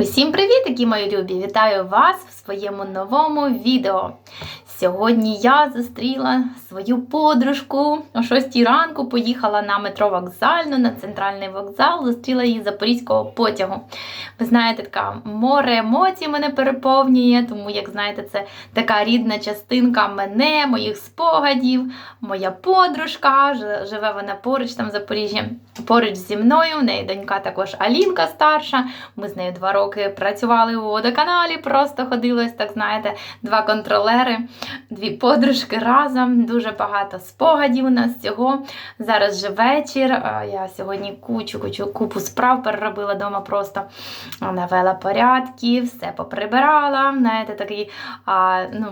Усім привіт, які мої любі! Вітаю вас в своєму новому відео. Сьогодні я зустріла свою подружку о 6 ранку. Поїхала на метро вокзальну, на центральний вокзал, зустріла її запорізького потягу. Ви знаєте, така море емоцій мене переповнює, тому, як знаєте, це така рідна частинка мене, моїх спогадів, моя подружка. Живе вона поруч там в Запоріжжі, поруч зі мною. В неї донька також Алінка старша. Ми з нею два роки працювали у водоканалі, просто ходили, ось так знаєте, два контролери, дві подружки разом. Дуже багато спогадів у нас цього. Зараз же вечір. Я сьогодні кучу, кучу купу справ переробила вдома просто навела порядки, все поприбирала. Знаєте, такий а, ну,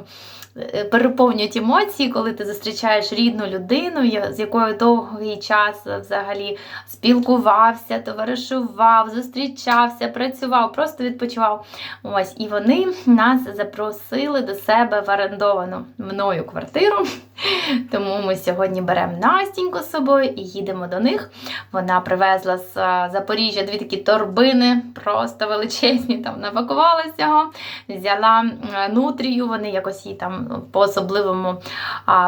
е, переповнюють емоції, коли ти зустрічаєш рідну людину, з якою довгий час взагалі спілкувався, товаришував, зустрічався, працював, просто відпочивав. Ось, і вони нас запросили до себе в орендовану мною квартиру. Тому ми сьогодні беремо Настіньку з собою і їдемо до них. Вона привезла з Запоріжжя дві такі торбини, просто величезні, там напакувала всього. Взяла нутрію, вони якось її там по-особливому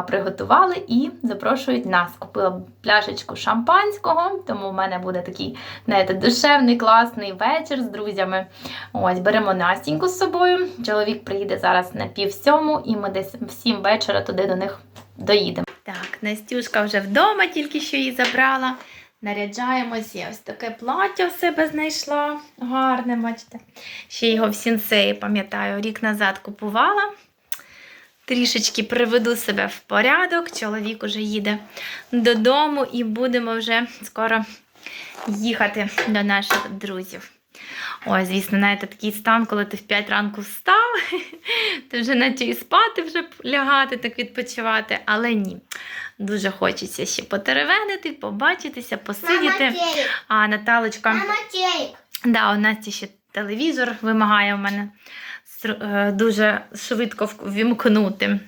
приготували і запрошують нас. Купила пляшечку шампанського, тому в мене буде такий, знаєте, душевний, класний вечір з друзями. Ось, беремо Настіньку з собою. Чоловік приїде зараз на пів сьому, і ми десь в сім вечора туди до них доїдемо. Так, Настюшка вже вдома, тільки що її забрала. Наряджаємось, я ось таке плаття в себе знайшла. Гарне, бачите. Ще його в сінсеї, пам'ятаю, рік назад купувала. Трішечки приведу себе в порядок. Чоловік уже їде додому і будемо вже скоро їхати до наших друзів. Ой, звісно, знаєте, такий стан, коли ти в 5 ранку встав, ти вже наче і спати вже лягати, так відпочивати, але ні. Дуже хочеться ще потеревенити, побачитися, посидіти. Мама. А Наталочка. Мама. Да, у Насті ще телевізор вимагає в мене е, дуже швидко вімкнути.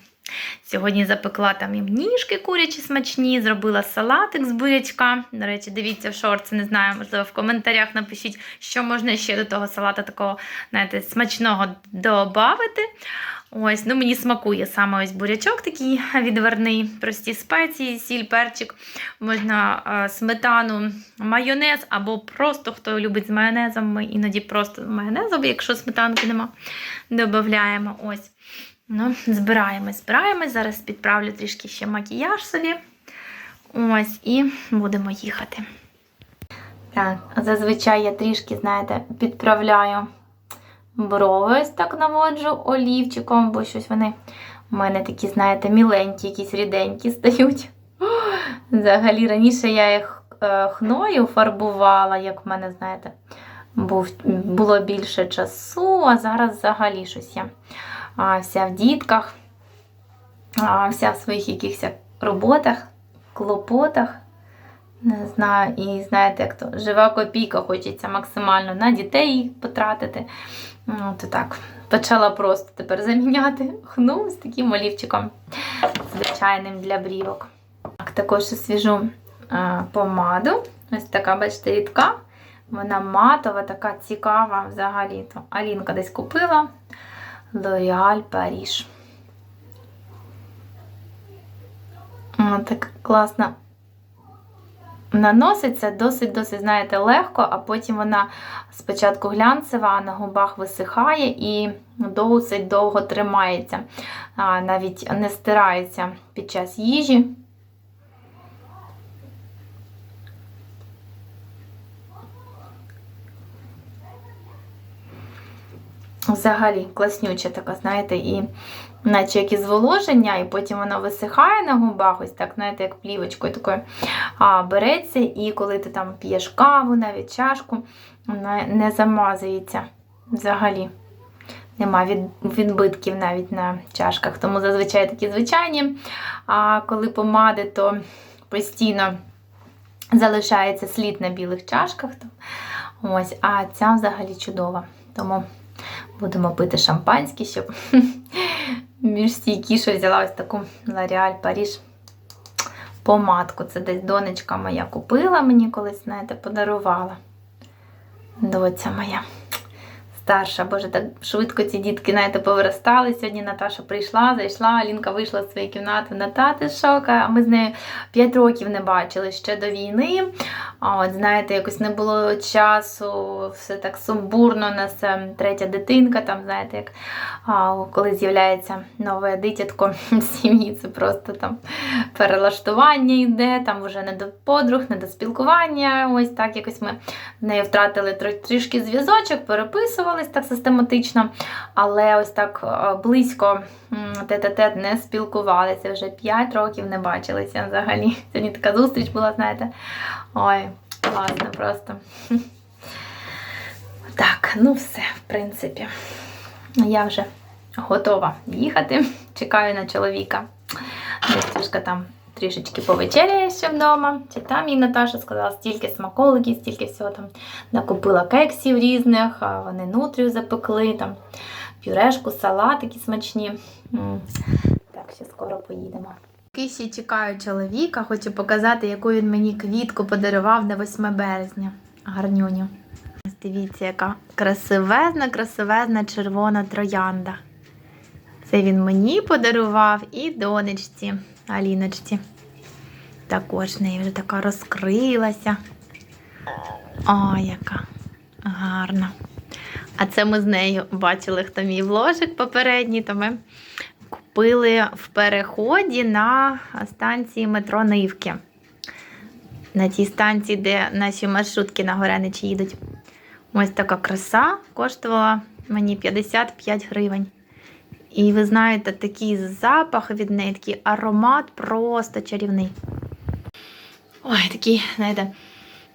Сьогодні запекла там і ніжки курячі смачні, зробила салатик з бурячка. До речі, дивіться в шорці, не знаю, можливо, в коментарях напишіть, що можна ще до того салата такого, знаєте, смачного додати. Ось, ну мені смакує саме ось бурячок такий відварний, прості спеції, сіль, перчик, можна е, сметану, майонез, або просто хто любить з майонезом, ми іноді просто майонезом, якщо сметанки нема, додаємо. Ось. Ну, збираємось, збираємось. Зараз підправлю трішки ще макіяж собі. Ось, і будемо їхати. Так, зазвичай я трішки, знаєте, підправляю брови, ось так наводжу олівчиком, бо щось вони у мене такі, знаєте, міленькі, якісь ріденькі стають. Взагалі, раніше я їх е, хною фарбувала, як в мене, знаєте, був, було більше часу, а зараз взагалі щось а, вся в дітках, вся в своїх якихось роботах, клопотах. Не знаю, і знаєте, як то жива копійка хочеться максимально на дітей потратити. Ну, то так, почала просто тепер заміняти хну з таким олівчиком звичайним для брівок. Так, також освіжу а, помаду. Ось така, бачите, рідка. Вона матова, така цікава взагалі. То Алінка десь купила. L'Oréal Паріж. Так класно наноситься досить-досить, знаєте, легко, а потім вона спочатку глянцева, на губах висихає і досить довго тримається, навіть не стирається під час їжі. Взагалі класнюча така, знаєте, і наче як і зволоження, і потім воно висихає на губах, ось так, знаєте, як плівочкою такою а, береться, і коли ти там п'єш каву, навіть чашку, вона не замазується взагалі. Нема від, відбитків навіть на чашках. Тому зазвичай такі звичайні. А коли помади, то постійно залишається слід на білих чашках. Ось, а ця взагалі чудова. Тому будемо пити шампанське, щоб між стійкіше взяла ось таку L'Oréal Paris помадку. Це десь донечка моя купила мені колись, знаєте, подарувала. Доця моя. Старша. Боже, так швидко ці дітки знаєте, повиростали. Сьогодні Наташа прийшла, зайшла, Алінка вийшла з своєї кімнати на тати шока. А ми з нею 5 років не бачили ще до війни. От знаєте, якось не було часу, все так сумбурно. У нас третя дитинка, там, знаєте, як коли з'являється нове дитятко в сім'ї, це просто там перелаштування йде, там вже не до подруг, не до спілкування. Ось так якось ми з нею втратили тр- трішки зв'язочок, переписувались так систематично, але ось так е, близько м, тет-а-тет не спілкувалися. Вже 5 років не бачилися взагалі. Сьогодні така зустріч була, знаєте. Ой, класно просто. Так, ну все, в принципі. Я вже готова їхати. Чекаю на чоловіка. Десь там трішечки повечеряє ще вдома. Чи там їй Наташа сказала, стільки смаколиків, стільки всього там накупила кексів різних, вони нутрію запекли, там пюрешку, салат смачні. Так, ще скоро поїдемо. Кисі чекаю чоловіка, хочу показати, яку він мені квітку подарував на 8 березня. Гарнюню. Дивіться, яка красивезна, красивезна червона троянда. Це він мені подарував і донечці Аліночці. Також в неї вже така розкрилася. О, яка гарна. А це ми з нею бачили, хто мій вложик попередній, то ми купили в переході на станції метро Нивки. На тій станції, де наші маршрутки на Гореничі їдуть. Ось така краса коштувала мені 55 гривень. І ви знаєте, такий запах від неї, такий аромат просто чарівний. Ой, такий, знаєте,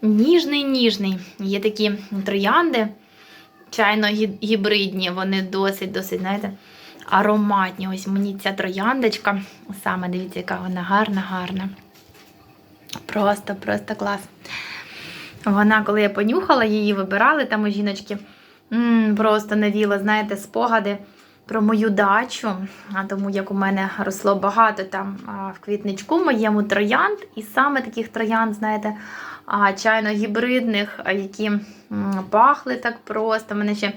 ніжний, ніжний. Є такі троянди, чайно-гібридні, вони досить, досить, знаєте, ароматні. Ось мені ця трояндочка, саме дивіться, яка вона гарна, гарна. Просто, просто клас. Вона, коли я понюхала, її вибирали там у жіночки, просто навіла, знаєте, спогади про мою дачу. А тому як у мене росло багато там в квітничку моєму троянд, і саме таких троянд, знаєте, чайно-гібридних, які пахли так просто. Мене ще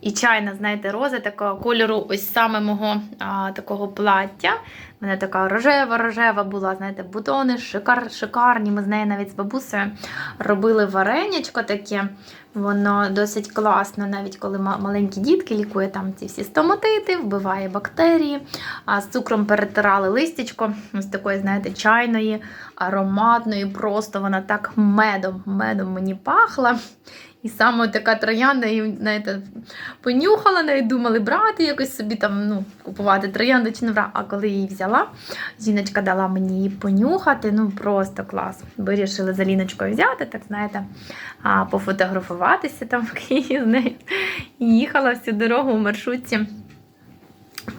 і чайна, знаєте, роза такого кольору, ось саме мого а, такого плаття. У мене така рожева-рожева була, знаєте, бутони шикар, шикарні. Ми з нею навіть з бабусею робили варенячко таке. Воно досить класно, навіть коли маленькі дітки лікує там ці всі стоматити, вбиває бактерії. А з цукром перетирали листячко, ось такої, знаєте, чайної, ароматної, просто вона так медом, медом мені пахла. І саме така троянда, і, знаєте, понюхала, неї, думали брати якось собі там, ну, купувати троянду чи не брати. А коли її взяла, жіночка дала мені її понюхати, ну просто клас. Вирішили за Ліночкою взяти, так знаєте, а, пофотографуватися там в Києві з нею. І їхала всю дорогу у маршрутці.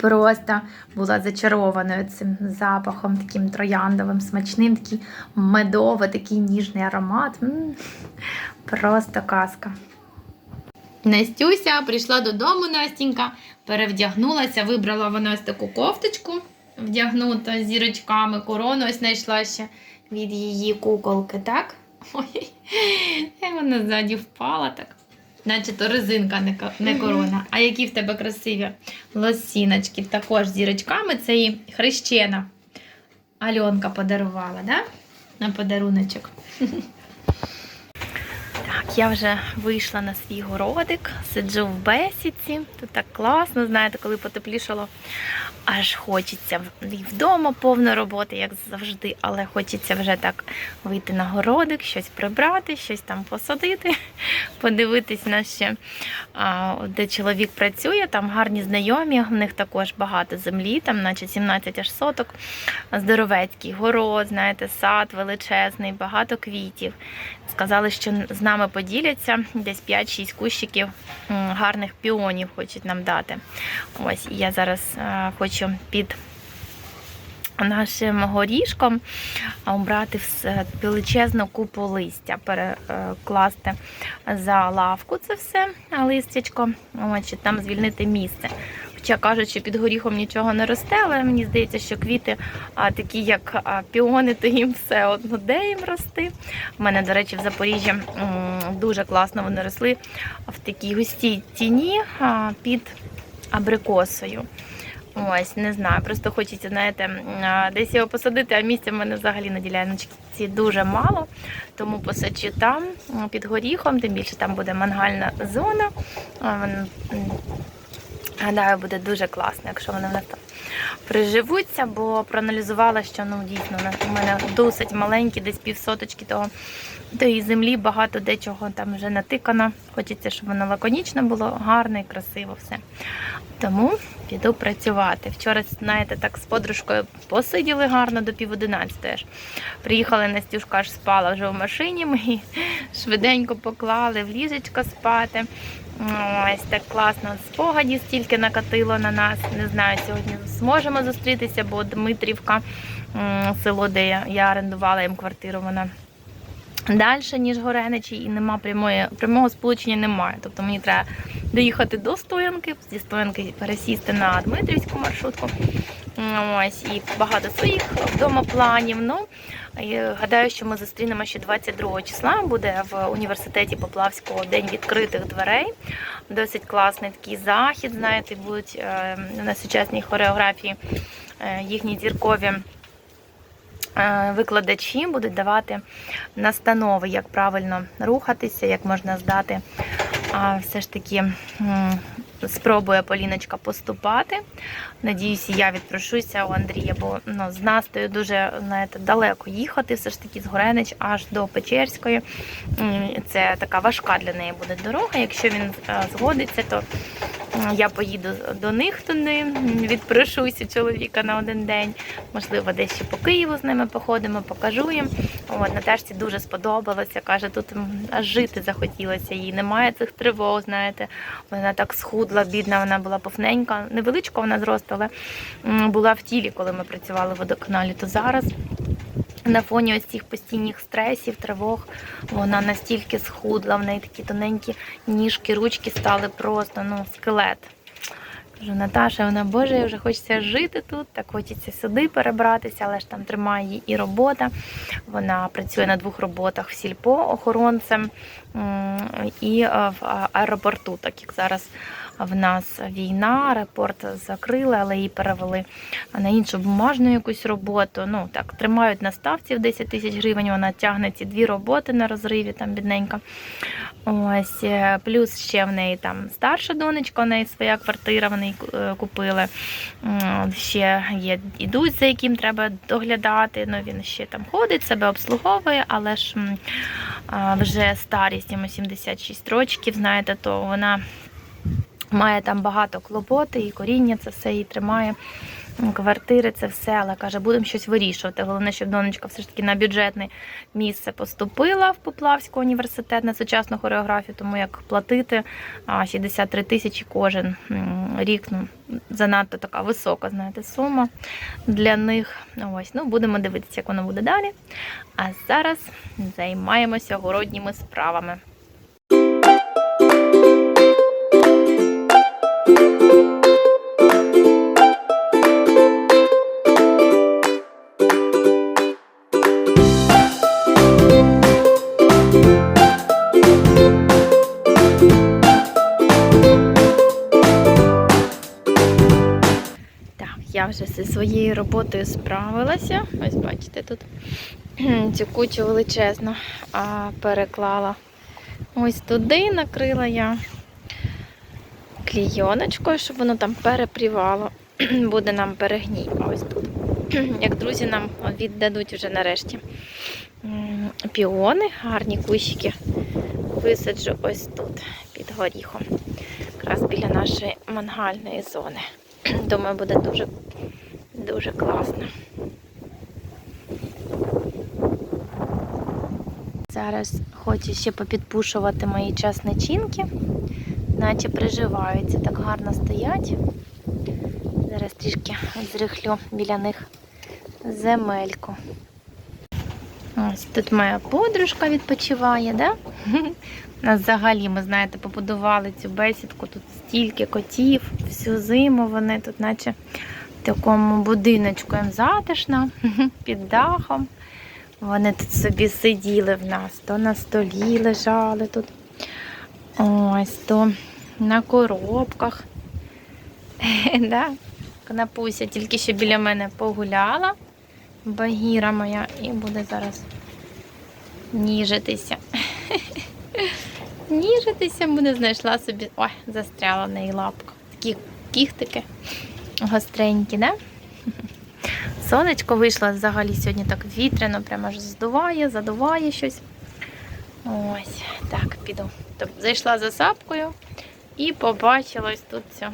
Просто була зачарованою цим запахом, таким трояндовим, смачним, такий медовий, такий ніжний аромат. Просто казка. Настюся прийшла додому, Настінька, перевдягнулася, вибрала вона ось таку кофточку, вдягнута з зірочками, корону ось знайшла ще від її куколки, так? Ой, і вона ззаді впала так. Наче то резинка, не корона. А які в тебе красиві лосіночки, також зірочками. Це і хрещена. Альонка подарувала, да? На подаруночок. Я вже вийшла на свій городик, сиджу в бесіці. Тут так класно, знаєте, коли потеплішало, аж хочеться і вдома повно роботи, як завжди, але хочеться вже так вийти на городик, щось прибрати, щось там посадити, подивитись на ще, де чоловік працює, там гарні знайомі, в них також багато землі, там наче 17 аж соток, здоровецький город, знаєте, сад величезний, багато квітів. Сказали, що з нами поділяться десь 5-6 кущиків гарних піонів хочуть нам дати. Ось я зараз е, хочу під нашим горішком а, убрати величезну купу листя, перекласти за лавку це все листячко, ось, там звільнити місце. Хоча кажуть, що під горіхом нічого не росте, але мені здається, що квіти а, такі, як а, піони, то їм все одно де їм рости. У мене, до речі, в Запоріжжі м, дуже класно вони росли в такій густій тіні а, під абрикосою. Ось, не знаю, просто хочеться, знаєте, десь його посадити, а місця в мене взагалі на діляночці дуже мало. Тому посаджу там під горіхом, тим більше там буде мангальна зона. Гадаю, буде дуже класно, якщо вони в нас там приживуться, бо проаналізувала, що ну дійсно у мене досить маленькі, десь півсоточки того тої землі, багато дечого там вже натикано. Хочеться, щоб воно лаконічно було, гарно і красиво все. Тому піду працювати. Вчора, знаєте, так з подружкою посиділи гарно до пів одинадцятої. аж. Приїхали, Настюшка аж спала вже в машині. Ми її швиденько поклали в ліжечко спати. Ось так класно. Спогадів стільки накатило на нас. Не знаю, сьогодні зможемо зустрітися, бо Дмитрівка, село, де я- я орендувала їм квартиру, вона далі, ніж Гореничі, і нема прямої, прямого сполучення немає. Тобто мені треба доїхати до стоянки, зі стоянки пересісти на Дмитрівську маршрутку. Ось, і багато своїх вдома планів. Ну, гадаю, що ми зустрінемо ще 22 числа. Буде в університеті Поплавського день відкритих дверей. Досить класний такий захід. Знаєте, будуть е, на сучасній хореографії е, їхні зіркові. е, Викладачі будуть давати настанови, як правильно рухатися, як можна здати. Все ж таки спробує Поліночка поступати. Надіюся, я відпрошуся у Андрія, бо ну, з Настею дуже знаєте, далеко їхати, все ж таки з Горенич аж до Печерської. Це така важка для неї буде дорога. Якщо він е, згодиться, то я поїду до них туди, відпрошуся чоловіка на один день. Можливо, десь ще по Києву з ними походимо, покажу їм. От, Наташці дуже сподобалося. Каже, тут аж жити захотілося їй. Немає цих тривог, знаєте. Вона так схудла, бідна, вона була повненька, невеличка вона зросту, але була в тілі, коли ми працювали в водоканалі. То зараз на фоні ось цих постійних стресів, тривог, вона настільки схудла, в неї такі тоненькі ніжки, ручки стали просто ну, скелет. Кажу, Наташа, вона Боже, вже хочеться жити тут, так хочеться сюди перебратися, але ж там тримає її і робота. Вона працює на двох роботах в сільпо охоронцем і е, в аеропорту, так як зараз в нас війна, аеропорт закрили, але її перевели на іншу бумажну якусь роботу. Ну так, тримають на ставці в 10 тисяч гривень. Вона тягне ці дві роботи на розриві, там бідненька. Ось е, плюс ще в неї там старша донечка, у неї своя квартира, вони е, купили. Ще є ідуть, за яким треба доглядати. Ну він ще там ходить, себе обслуговує, але ж вже старість йому 76 років, знаєте, то вона має там багато клопоти, і коріння це все її тримає. Квартири, це все, але каже, будемо щось вирішувати. Головне, щоб донечка все ж таки на бюджетне місце поступила в Поплавський університет на сучасну хореографію, тому як платити а, 63 тисячі кожен рік. Ну, занадто така висока, знаєте, сума для них. Ось, ну будемо дивитися, як воно буде далі. А зараз займаємося городніми справами. Своєю роботою справилася. Ось бачите, тут цю кучу величезну переклала. Ось туди накрила я клійоночкою, щоб воно там перепрівало. Буде нам перегній. Ось тут. Як друзі нам віддадуть вже нарешті піони, гарні кущики. Висаджу ось тут, під горіхом. Якраз біля нашої мангальної зони. Думаю, буде дуже, дуже класно. Зараз хочу ще попідпушувати мої часничинки, наче приживаються, так гарно стоять. Зараз трішки зрихлю біля них земельку. Ось тут моя подружка відпочиває, да? У нас взагалі, ми знаєте, побудували цю бесідку. Тут стільки котів, всю зиму вони тут, наче такому будиночку їм затишно, під дахом. Вони тут собі сиділи в нас, то на столі лежали тут. Ось то на коробках. да? Конопуся тільки що біля мене погуляла. Багіра моя і буде зараз ніжитися. ніжитися буде, знайшла собі. Ой, застряла в неї лапка. Такі кіхтики гостренькі, да? Сонечко вийшло взагалі сьогодні так вітряно, прямо аж здуває, задуває щось. Ось, так, піду. Тобто зайшла за сапкою і побачила тут цю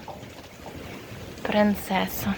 принцесу.